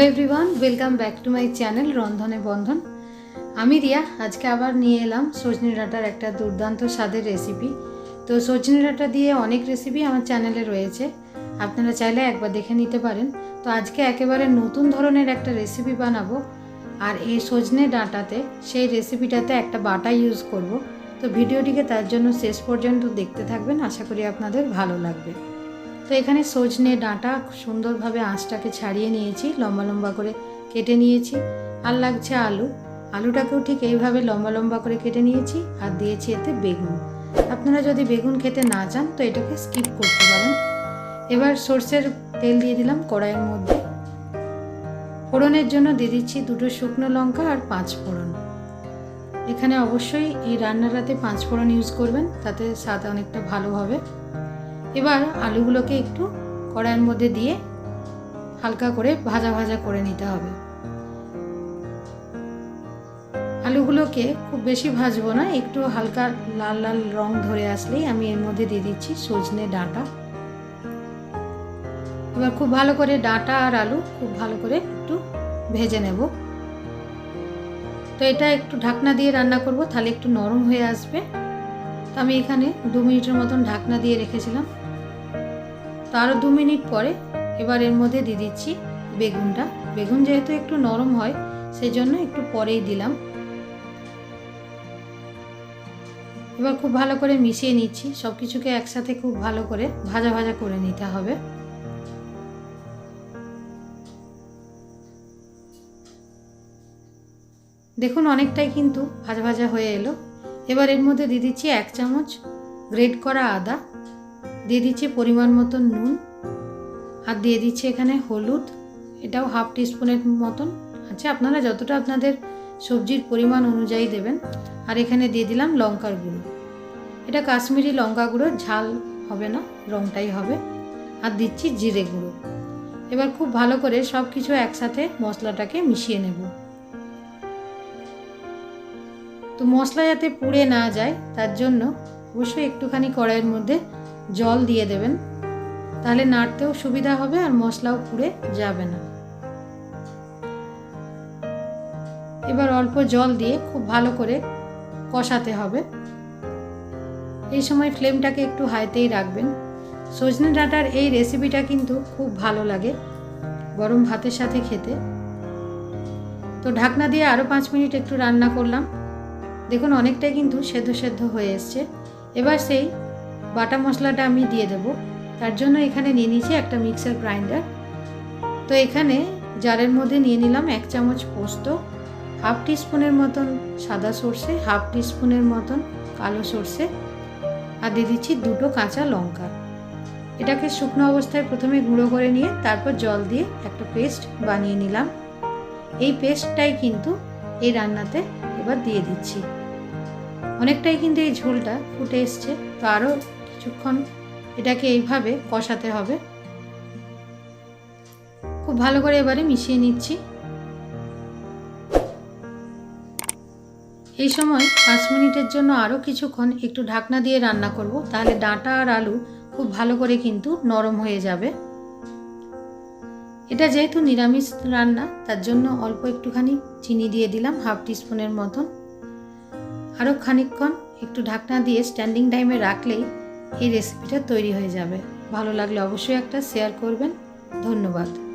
Hello everyone welcome back to my channel রন্ধনে বন্ধন আমি রিয়া, আজকে আবার নিয়ে এলাম সজনে ডাঁটার একটা দুর্দান্ত স্বাদের রেসিপি তো সজনে ডাঁটা দিয়ে অনেক রেসিপি আমার চ্যানেলে রয়েছে। আপনারা চাইলে একবার দেখে নিতে পারেন। তো আজকে একেবারে নতুন ধরনের একটা রেসিপি বানাবো। আর এই সজনে ডাঁটাতে, সেই রেসিপিটাতে একটা বাটা ইউজ করব। তো ভিডিওটিকে তার জন্য শেষ পর্যন্ত দেখতে থাকবেন। আশা করি আপনাদের ভালো লাগবে। তো এখানে সজনে ডাঁটা সুন্দরভাবে আঁচটাকে ছাড়িয়ে নিয়েছি, লম্বা লম্বা করে কেটে নিয়েছি। আর লাগছে আলু। আলুটাকেও ঠিক এইভাবে লম্বা লম্বা করে কেটে নিয়েছি আর দিয়েছি এতে বেগুন। আপনারা যদি বেগুন খেতে না চান তো এটাকে স্কিপ করতে পারেন। এবার সর্ষের তেল দিয়ে দিলাম কড়াইয়ের মধ্যে। ফোড়নের জন্য দিয়ে দিচ্ছি দুটো শুকনো লঙ্কা আর পাঁচ ফোড়ন। এখানে অবশ্যই এই রান্নাটাতে পাঁচ ফোড়ন ইউজ করবেন, তাতে স্বাদ অনেকটা ভালো হবে। এবার আলুগুলোকে একটু কড়াইয়ের মধ্যে দিয়ে হালকা করে ভাজা ভাজা করে নিতে হবে। আলুগুলোকে খুব বেশি ভাজবো না, একটু হালকা লাল লাল রং ধরে আসলেই আমি এর মধ্যে দিয়ে দিচ্ছি সজনে ডাঁটা। এবার খুব ভালো করে ডাঁটা আর আলু খুব ভালো করে একটু ভেজে নেব। তো এটা একটু ঢাকনা দিয়ে রান্না করব, তাহলে একটু নরম হয়ে আসবে। তো আমি এখানে দু মিনিটের মতন ঢাকনা দিয়ে রেখেছিলাম। তো আরও দু মিনিট পরে এবার এর মধ্যে দিয়ে দিচ্ছি বেগুনটা। বেগুন যেহেতু একটু নরম হয় সেই জন্য একটু পরেই দিলাম। এবার খুব ভালো করে মিশিয়ে নিচ্ছি। সব কিছুকে একসাথে খুব ভালো করে ভাজা ভাজা করে নিতে হবে। দেখুন, অনেকটাই কিন্তু ভাজা ভাজা হয়ে এলো। এবার এর মধ্যে দিয়ে দিচ্ছি এক চামচ গ্রেট করা আদা। দিয়ে দিচ্ছি পরিমাণ মতন নুন আর দিয়ে দিচ্ছি এখানে হলুদ, এটাও হাফ টিস্পুনের মতন। আছে আপনারা যতটা আপনাদের সবজির পরিমাণ অনুযায়ী দেবেন। আর এখানে দিয়ে দিলাম লঙ্কার গুঁড়ো। এটা কাশ্মীরি লঙ্কা গুঁড়ো, ঝাল হবে না রঙটাই হবে। আর দিচ্ছি জিরে গুঁড়ো। এবার খুব ভালো করে সব কিছু একসাথে মশলাটাকে মিশিয়ে নেব। তো মশলা যাতে পুড়ে না যায়, তার জন্য অবশ্যই একটুখানি কড়াইয়ের মধ্যে জল দিয়ে দেবেন। তাহলে নাড়তেও সুবিধা হবে আর মশলাও পুড়ে যাবে না। এবার অল্প জল দিয়ে খুব ভালো করে কষাতে হবে। এই সময় ফ্লেমটাকে একটু হাইতেই রাখবেন। সজনে ডাঁটার এই রেসিপিটা কিন্তু খুব ভালো লাগে গরম ভাতের সাথে খেতে। তো ঢাকনা দিয়ে আরও পাঁচ মিনিট একটু রান্না করলাম। দেখুন অনেকটাই কিন্তু সেদ্ধ সেদ্ধ হয়ে এসছে। এবার সেই বাটা মশলাটা আমি দিয়ে দেব। তার জন্য এখানে নিয়ে নিয়েছি একটা মিক্সার গ্রাইন্ডার। তো এখানে জারের মধ্যে নিয়ে নিলাম এক চামচ পোস্ত, হাফ টিস্পুনের মতন সাদা সর্ষে, হাফ টিস্পুনের মতন কালো সর্ষে আর দিয়ে দিচ্ছি দুটো কাঁচা লঙ্কা। এটাকে শুকনো অবস্থায় প্রথমে গুঁড়ো করে নিয়ে তারপর জল দিয়ে একটা পেস্ট বানিয়ে নিলাম। এই পেস্টটাই কিন্তু এই রান্নাতে এবার দিয়ে দিচ্ছি। অনেকটাই কিন্তু এই ঝোলটা ফুটে এসছে। তো আরও কিছুক্ষণ এটাকে এইভাবে কষাতে হবে। খুব ভালো করে এবারে মিশিয়ে নিচ্ছি। এই সময় পাঁচ মিনিটের জন্য আরও কিছুক্ষণ একটু ঢাকনা দিয়ে রান্না করব, তাহলে ডাঁটা আর আলু খুব ভালো করে কিন্তু নরম হয়ে যাবে। এটা যেহেতু নিরামিষ রান্না, তার জন্য অল্প একটুখানি চিনি দিয়ে দিলাম, হাফ টিস্পুনের মতন। আরও খানিকক্ষণ একটু ঢাকনা দিয়ে স্ট্যান্ডিং টাইমে রাখলেই এই রেসিপিটা তৈরি হয়ে যাবে। ভালো লাগলে অবশ্যই একটা শেয়ার করবেন। ধন্যবাদ।